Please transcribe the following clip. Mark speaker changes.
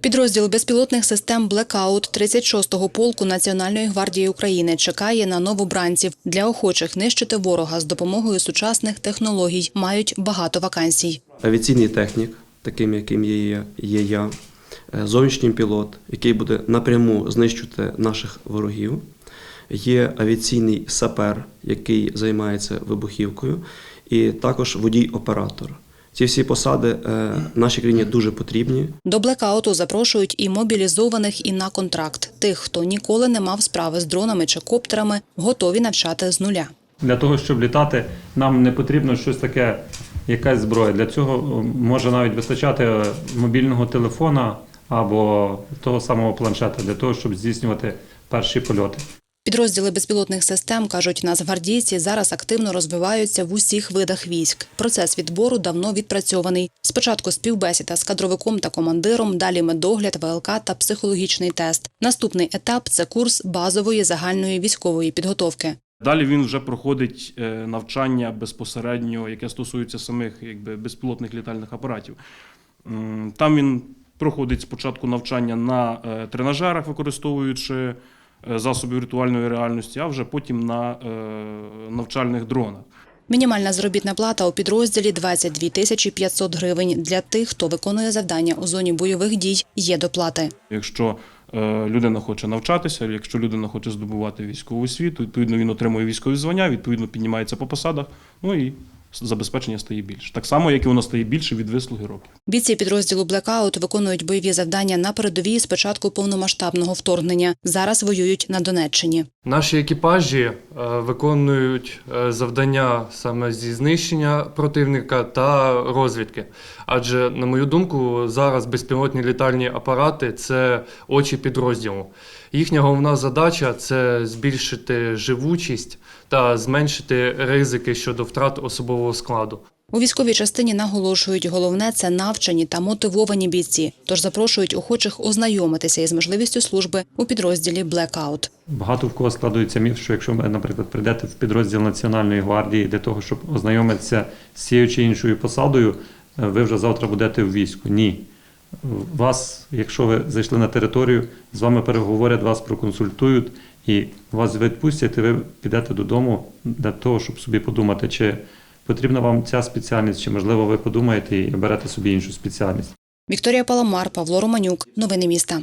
Speaker 1: Підрозділ безпілотних систем «Блекаут» 36-го полку Національної гвардії України чекає на новобранців. Для охочих нищити ворога з допомогою сучасних технологій мають багато вакансій.
Speaker 2: авіаційний технік, таким яким є, є я, е, зовнішній пілот, який буде напряму знищувати наших ворогів. Є авіаційний сапер, який займається вибухівкою, і також водій-оператор. Ці всі посади е, нашій країні дуже потрібні.
Speaker 1: До «Блекауту» запрошують і мобілізованих, і на контракт. Тих, хто ніколи не мав справи з дронами чи коптерами, готові навчати з нуля.
Speaker 3: Для того, щоб літати, нам не потрібно щось таке, якась зброя. Для цього е, може навіть вистачати е, мобільного телефона або того самого планшета для того, щоб здійснювати перші польоти.
Speaker 1: Підрозділи безпілотних систем, кажуть нацгвардійці, зараз активно розвиваються в усіх видах військ. Процес відбору давно відпрацьований. Спочатку співбесіда з кадровиком та командиром, далі медогляд, ВЛК та психологічний тест. Наступний етап це курс базової загальної військової підготовки.
Speaker 4: Далі він вже проходить е, навчання безпосередньо, яке стосується самих якби, безпілотних літальних апаратів. Там він проходить спочатку навчання на е, тренажерах, використовуючи е, засоби віртуальної реальності, а вже потім на е, навчальних дронах.
Speaker 1: Мінімальна заробітна плата у підрозділі 22 тисячі 500 гривень. Для тих, хто виконує завдання у зоні бойових дій, є доплати.
Speaker 4: Якщо е, людина хоче навчатися, якщо людина хоче здобувати військову освіту, відповідно він отримує військові звання, відповідно піднімається по посадах, ну і забезпечення стає більше. Так само, як і воно стає більше від вислуги років.
Speaker 1: Бійці підрозділу «Блекаут» виконують бойові завдання на передовій з початку повномасштабного вторгнення. Зараз воюють на Донеччині.
Speaker 5: Наші екіпажі е, виконують е, завдання саме зі знищення противника та розвідки. Адже, на мою думку, зараз безпілотні літальні апарати це очі підрозділу. Їхня головна задача це збільшити живучість та зменшити ризики щодо втрат особового складу.
Speaker 1: У військовій частині наголошують, головне це навчені та мотивовані бійці. Тож запрошують охочих ознайомитися із можливістю служби у підрозділі «Блекаут».
Speaker 3: Багато в кого складується міф, що якщо ви, наприклад, прийдете в підрозділ Національної гвардії для того, щоб ознайомитися з цією чи іншою посадою, е, ви вже завтра будете в війську. Ні. Вас, якщо ви зайшли на територію, з вами переговорять, вас проконсультують і вас відпустять, і ви підете додому для того, щоб собі подумати, чи потрібна вам ця спеціальність, чи можливо ви подумаєте і оберете собі іншу спеціальність.
Speaker 1: Вікторія Паламар, Павло Романюк. Новини міста.